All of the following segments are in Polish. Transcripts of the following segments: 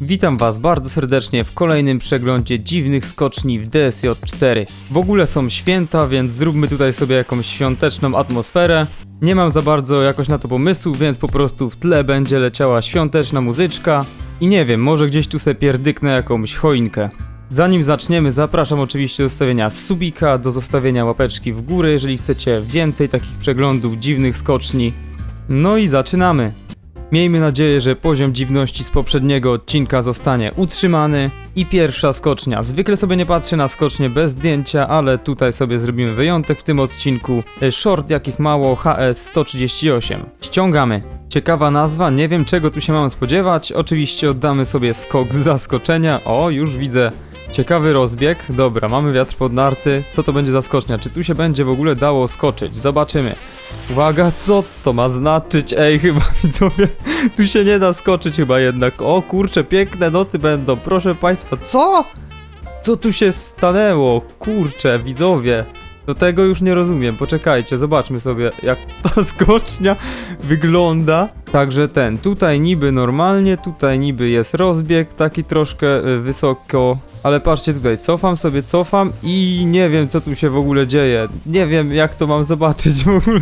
Witam Was bardzo serdecznie w kolejnym przeglądzie dziwnych skoczni w DSJ4. W ogóle są święta, więc zróbmy tutaj sobie jakąś świąteczną atmosferę. Nie mam za bardzo jakoś na to pomysłu, więc po prostu w tle będzie leciała świąteczna muzyczka. I nie wiem, może gdzieś tu sobie pierdyknę jakąś choinkę. Zanim zaczniemy, zapraszam oczywiście do zostawienia subika, do zostawienia łapeczki w górę, jeżeli chcecie więcej takich przeglądów dziwnych skoczni. No i zaczynamy! Miejmy nadzieję, że poziom dziwności z poprzedniego odcinka zostanie utrzymany. I pierwsza skocznia. Zwykle sobie nie patrzę na skocznie bez zdjęcia, ale tutaj sobie zrobimy wyjątek w tym odcinku. E, Short jakich mało HS 138. Ściągamy. Ciekawa nazwa, nie wiem czego tu się mam spodziewać. Oczywiście oddamy sobie skok z zaskoczenia. O, już widzę Ciekawy rozbieg. Dobra, mamy wiatr pod narty. Co to będzie za skocznia? Czy tu się będzie w ogóle dało skoczyć? Zobaczymy. Uwaga, co to ma znaczyć? Ej, chyba widzowie, tu się nie da skoczyć chyba jednak. O kurczę, piękne noty będą, proszę państwa. Co? Co tu się stanęło? Kurczę, widzowie. Do tego już nie rozumiem. Poczekajcie, zobaczmy sobie, jak ta skocznia wygląda. Także ten, tutaj niby normalnie, tutaj niby jest rozbieg, taki troszkę y, wysoko. Ale patrzcie tutaj, cofam sobie, cofam i nie wiem, co tu się w ogóle dzieje. Nie wiem, jak to mam zobaczyć w ogóle,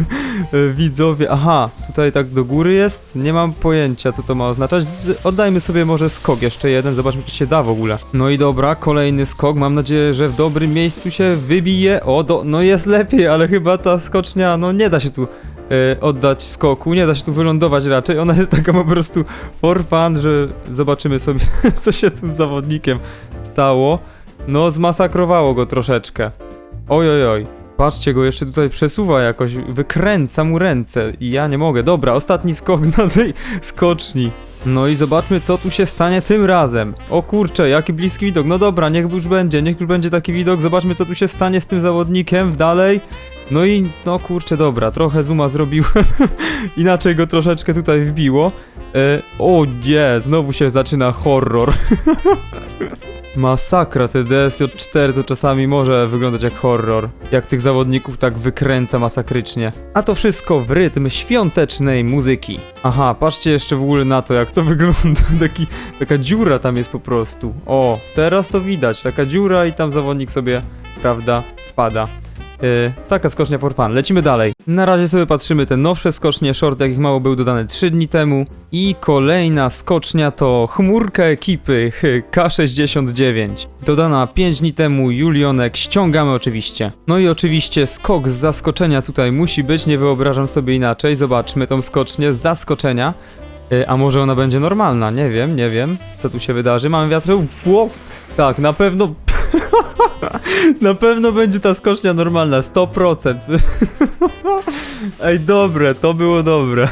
y, widzowie. Aha, tutaj tak do góry jest, nie mam pojęcia, co to ma oznaczać. Z, oddajmy sobie może skok jeszcze jeden, zobaczmy, czy się da w ogóle. No i dobra, kolejny skok, mam nadzieję, że w dobrym miejscu się wybije. O, do, no jest lepiej, ale chyba ta skocznia, no nie da się tu e, oddać skoku, nie da się tu wylądować raczej. Ona jest taka po prostu for fun, że zobaczymy sobie, co się tu z zawodnikiem stało. No, zmasakrowało go troszeczkę. Oj, oj, oj. Patrzcie go, jeszcze tutaj przesuwa jakoś, wykręca mu ręce i ja nie mogę. Dobra, ostatni skok na tej skoczni. No i zobaczmy, co tu się stanie tym razem. O kurczę, jaki bliski widok. No dobra, niech już będzie, niech już będzie taki widok. Zobaczmy, co tu się stanie z tym zawodnikiem dalej. No i, no kurczę, dobra, trochę zooma zrobiłem. Inaczej go troszeczkę tutaj wbiło. E, o nie, znowu się zaczyna horror. Masakra, te DSJ4 to czasami może wyglądać jak horror. Jak tych zawodników tak wykręca masakrycznie. A to wszystko w rytm świątecznej muzyki. Aha, patrzcie jeszcze w ogóle na to, jak to wygląda. Taki, taka dziura tam jest po prostu. O, teraz to widać. Taka dziura i tam zawodnik sobie, prawda, wpada. Yy, taka skocznia for fun. Lecimy dalej. Na razie sobie patrzymy te nowsze skocznie, short jakich mało był dodany 3 dni temu. I kolejna skocznia to chmurka ekipy hy, K69. Dodana 5 dni temu, Julionek, ściągamy oczywiście. No i oczywiście skok z zaskoczenia tutaj musi być, nie wyobrażam sobie inaczej. Zobaczmy tą skocznię z zaskoczenia. Yy, a może ona będzie normalna? Nie wiem, nie wiem, co tu się wydarzy. Mamy wiatr. Ło! Tak, na pewno na pewno będzie ta skocznia normalna, 100%. Ej, dobre, to było dobre.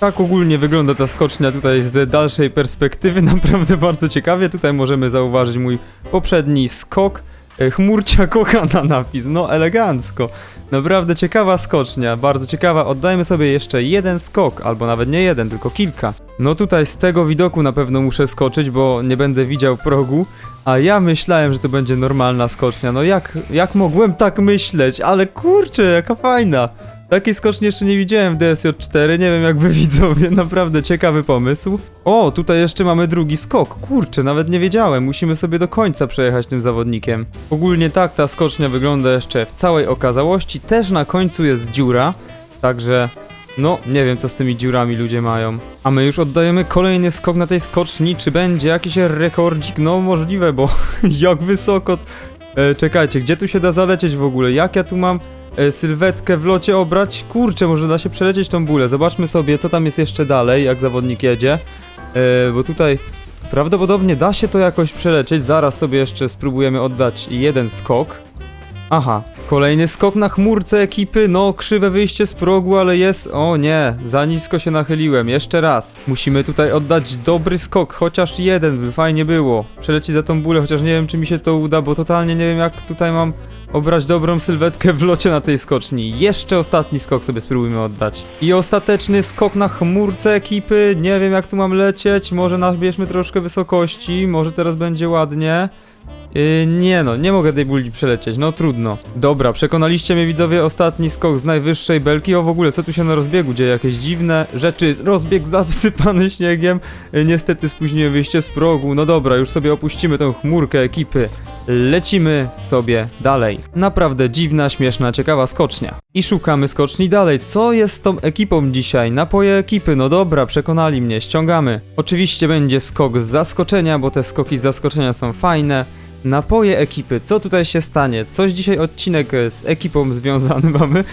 Tak ogólnie wygląda ta skocznia tutaj z dalszej perspektywy, naprawdę bardzo ciekawie. Tutaj możemy zauważyć mój poprzedni skok. E, Chmurcia kocha na napis, no elegancko. Naprawdę ciekawa skocznia, bardzo ciekawa. Oddajmy sobie jeszcze jeden skok, albo nawet nie jeden, tylko kilka. No tutaj z tego widoku na pewno muszę skoczyć, bo nie będę widział progu. A ja myślałem, że to będzie normalna skocznia. No jak, jak mogłem tak myśleć? Ale kurczę, jaka fajna. Takiej skoczni jeszcze nie widziałem w DSJ4, nie wiem jak wy widzowie, naprawdę ciekawy pomysł. O, tutaj jeszcze mamy drugi skok, kurczę, nawet nie wiedziałem, musimy sobie do końca przejechać tym zawodnikiem. Ogólnie tak ta skocznia wygląda jeszcze w całej okazałości, też na końcu jest dziura, także no, nie wiem co z tymi dziurami ludzie mają. A my już oddajemy kolejny skok na tej skoczni, czy będzie jakiś rekordzik? No możliwe, bo jak wysoko... E, czekajcie, gdzie tu się da zalecieć w ogóle? Jak ja tu mam e, sylwetkę w locie obrać? Kurczę, może da się przelecieć tą bólę. Zobaczmy sobie, co tam jest jeszcze dalej, jak zawodnik jedzie. E, bo tutaj prawdopodobnie da się to jakoś przelecieć. Zaraz sobie jeszcze spróbujemy oddać jeden skok. Aha, kolejny skok na chmurce ekipy, no krzywe wyjście z progu, ale jest... O nie, za nisko się nachyliłem, jeszcze raz. Musimy tutaj oddać dobry skok, chociaż jeden, by fajnie było. Przelecieć za tą bólę, chociaż nie wiem czy mi się to uda, bo totalnie nie wiem jak tutaj mam obrać dobrą sylwetkę w locie na tej skoczni. Jeszcze ostatni skok sobie spróbujmy oddać. I ostateczny skok na chmurce ekipy, nie wiem jak tu mam lecieć, może nabierzmy troszkę wysokości, może teraz będzie ładnie. Yy, nie no, nie mogę tej buli przelecieć, no trudno. Dobra, przekonaliście mnie widzowie, ostatni skok z najwyższej belki. O w ogóle, co tu się na rozbiegu dzieje? Jakieś dziwne rzeczy. Rozbieg zasypany śniegiem. E, Niestety spóźniłem wyjście z progu. No dobra, już sobie opuścimy tę chmurkę ekipy. Lecimy sobie dalej. Naprawdę dziwna, śmieszna, ciekawa skocznia. I szukamy skoczni dalej. Co jest z tą ekipą dzisiaj? Napoje ekipy, no dobra, przekonali mnie, ściągamy. Oczywiście będzie skok z zaskoczenia, bo te skoki z zaskoczenia są fajne. Napoje ekipy, co tutaj się stanie? Coś dzisiaj odcinek e, z ekipą związany mamy,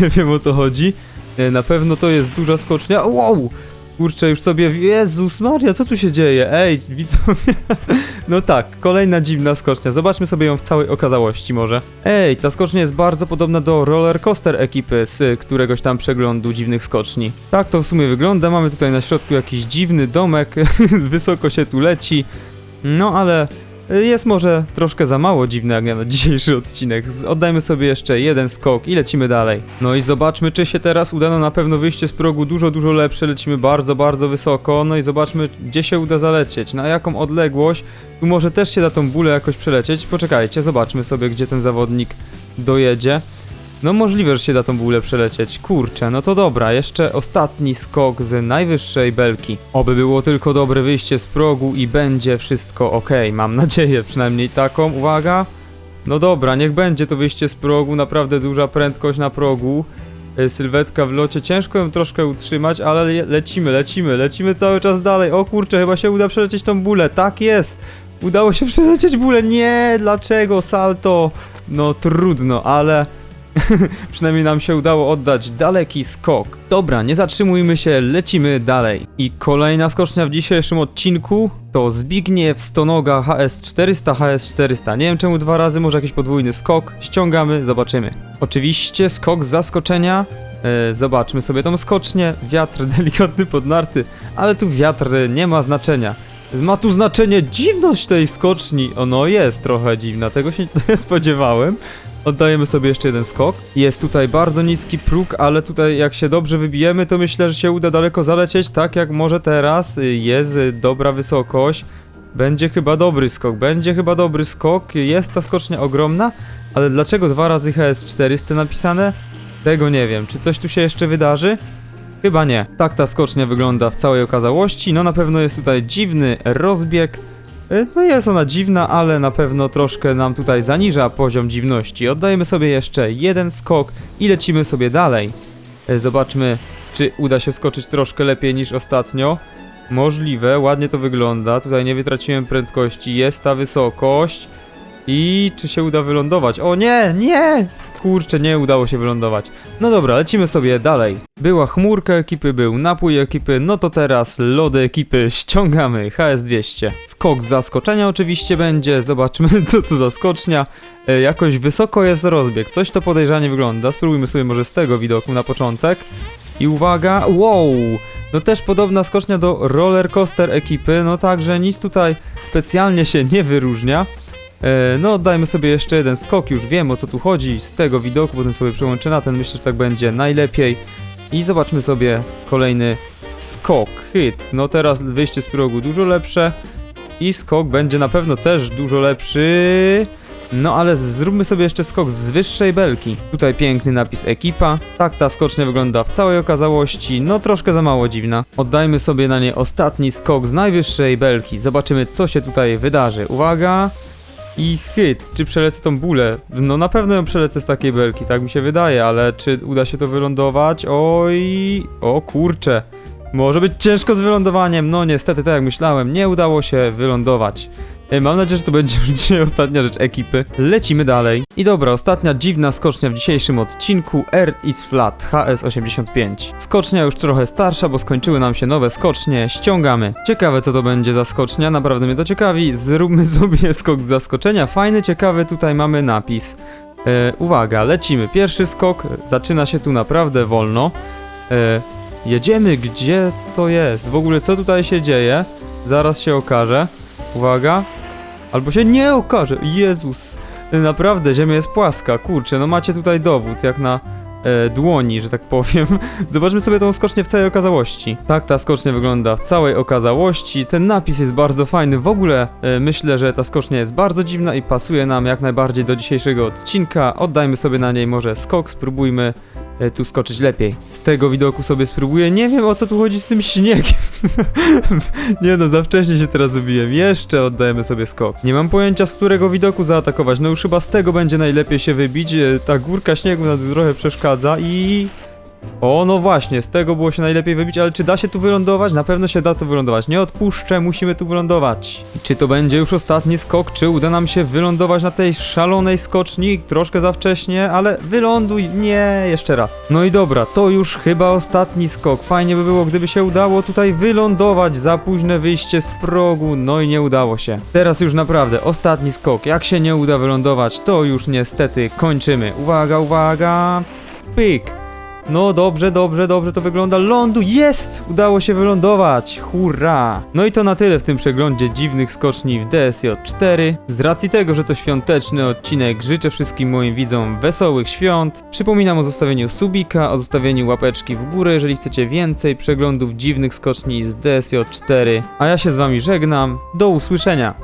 nie wiem o co chodzi. E, Na pewno to jest duża skocznia. Wow! Kurczę, już sobie. Jezus Maria, co tu się dzieje? Ej, widzowie. No tak, kolejna dziwna skocznia. Zobaczmy sobie ją w całej okazałości może. Ej, ta skocznia jest bardzo podobna do roller coaster ekipy z któregoś tam przeglądu dziwnych skoczni. Tak to w sumie wygląda. Mamy tutaj na środku jakiś dziwny domek. Wysoko się tu leci. No ale jest może troszkę za mało dziwne jak na dzisiejszy odcinek. Oddajmy sobie jeszcze jeden skok i lecimy dalej. No i zobaczmy, czy się teraz uda. Na pewno wyjście z progu dużo, dużo lepsze. Lecimy bardzo, bardzo wysoko. No i zobaczmy, gdzie się uda zalecieć. Na jaką odległość. Tu może też się da tą bólę jakoś przelecieć. Poczekajcie, zobaczmy sobie, gdzie ten zawodnik dojedzie. No możliwe, że się da tą bólę przelecieć. Kurczę, no to dobra, jeszcze ostatni skok z najwyższej belki. Oby było tylko dobre wyjście z progu i będzie wszystko ok. Mam nadzieję, przynajmniej taką. Uwaga. No dobra, niech będzie to wyjście z progu, naprawdę duża prędkość na progu. E, Sylwetka w locie, ciężko ją troszkę utrzymać, ale le lecimy, lecimy, lecimy cały czas dalej. O kurczę, chyba się uda przelecieć tą bólę. Tak jest! Udało się przelecieć bólę. Nie, dlaczego salto? No trudno, ale Przynajmniej nam się udało oddać daleki skok. Dobra, nie zatrzymujmy się, lecimy dalej. I kolejna skocznia w dzisiejszym odcinku to Zbigniew Stonoga HS400, HS400. Nie wiem czemu dwa razy, może jakiś podwójny skok. Ściągamy, zobaczymy. Oczywiście skok zaskoczenia. E, zobaczmy sobie tą skocznię. Wiatr delikatny pod narty, ale tu wiatr nie ma znaczenia. Ma tu znaczenie dziwność tej skoczni. Ono jest trochę dziwna, tego się nie spodziewałem. Oddajemy sobie jeszcze jeden skok. Jest tutaj bardzo niski próg, ale tutaj jak się dobrze wybijemy, to myślę, że się uda daleko zalecieć, tak jak może teraz. Jest dobra wysokość. Będzie chyba dobry skok, będzie chyba dobry skok. Jest ta skocznia ogromna, ale dlaczego dwa razy HS400 napisane? Tego nie wiem. Czy coś tu się jeszcze wydarzy? Chyba nie. Tak ta skocznia wygląda w całej okazałości. No na pewno jest tutaj dziwny rozbieg. E, No jest ona dziwna, ale na pewno troszkę nam tutaj zaniża poziom dziwności. Oddajemy sobie jeszcze jeden skok i lecimy sobie dalej. E, Zobaczmy, czy uda się skoczyć troszkę lepiej niż ostatnio. Możliwe, ładnie to wygląda. Tutaj nie wytraciłem prędkości, jest ta wysokość. I czy się uda wylądować? O nie, nie! Kurczę, nie udało się wylądować. No dobra, lecimy sobie dalej. Była chmurka ekipy, był napój ekipy, no to teraz lody ekipy ściągamy. HS200. Skok zaskoczenia oczywiście będzie, zobaczmy co to za skocznia. E, jakoś wysoko jest rozbieg, coś to podejrzanie wygląda. Spróbujmy sobie może z tego widoku na początek. I uwaga, wow! No też podobna skocznia do roller coaster ekipy, no także nic tutaj specjalnie się nie wyróżnia. E, No, dajmy sobie jeszcze jeden skok, już wiem o co tu chodzi z tego widoku, potem sobie przełączę na ten, myślę, że tak będzie najlepiej. I zobaczmy sobie kolejny skok, hit. No teraz wyjście z progu dużo lepsze i skok będzie na pewno też dużo lepszy. No ale zróbmy sobie jeszcze skok z wyższej belki. Tutaj piękny napis ekipa. Tak ta skocznia wygląda w całej okazałości, no troszkę za mało dziwna. Oddajmy sobie na nie ostatni skok z najwyższej belki. Zobaczymy co się tutaj wydarzy. Uwaga! I hit, czy przelecę tą bólę? No na pewno ją przelecę z takiej belki, tak mi się wydaje, ale czy uda się to wylądować? Oj, o kurcze. Może być ciężko z wylądowaniem, no niestety tak jak myślałem, nie udało się wylądować. Mam nadzieję, że to będzie już dzisiaj ostatnia rzecz ekipy. Lecimy dalej. I dobra, ostatnia dziwna skocznia w dzisiejszym odcinku Earth is Flat HS85. Skocznia już trochę starsza, bo skończyły nam się nowe skocznie. Ściągamy. Ciekawe co to będzie za skocznia, naprawdę mnie to ciekawi. Zróbmy sobie skok z zaskoczenia. Fajny, ciekawy, tutaj mamy napis. E, uwaga, lecimy. Pierwszy skok zaczyna się tu naprawdę wolno. E, jedziemy, gdzie to jest? W ogóle co tutaj się dzieje? Zaraz się okaże. Uwaga. Albo się nie okaże. Jezus. Naprawdę, ziemia jest płaska. Kurczę, no macie tutaj dowód, jak na e, dłoni, że tak powiem. Zobaczmy sobie tą skocznię w całej okazałości. Tak ta skocznia wygląda w całej okazałości. Ten napis jest bardzo fajny. W ogóle e, myślę, że ta skocznia jest bardzo dziwna i pasuje nam jak najbardziej do dzisiejszego odcinka. Oddajmy sobie na niej może skok, spróbujmy tu skoczyć lepiej. Z tego widoku sobie spróbuję. Nie wiem o co tu chodzi z tym śniegiem. Nie no, za wcześnie się teraz wybiłem. Jeszcze oddajemy sobie skok. Nie mam pojęcia z którego widoku zaatakować. No już chyba z tego będzie najlepiej się wybić. E, Ta górka śniegu nam trochę przeszkadza i... O, no właśnie, z tego było się najlepiej wybić, ale czy da się tu wylądować? Na pewno się da tu wylądować. Nie odpuszczę, musimy tu wylądować. I czy to będzie już ostatni skok, czy uda nam się wylądować na tej szalonej skoczni? Troszkę za wcześnie, ale wyląduj, nie, jeszcze raz. No i dobra, to już chyba ostatni skok. Fajnie by było, gdyby się udało tutaj wylądować. Za późne wyjście z progu, no i nie udało się. Teraz już naprawdę ostatni skok. Jak się nie uda wylądować, to już niestety kończymy. Uwaga, uwaga, pyk. No dobrze, dobrze, dobrze to wygląda. Lądu jest! Udało się wylądować. Hurra! No i to na tyle w tym przeglądzie dziwnych skoczni w DSJ 4. Z racji tego, że to świąteczny odcinek, życzę wszystkim moim widzom wesołych świąt. Przypominam o zostawieniu subika, o zostawieniu łapeczki w górę, jeżeli chcecie więcej przeglądów dziwnych skoczni z DSJ 4. A ja się z wami żegnam. Do usłyszenia.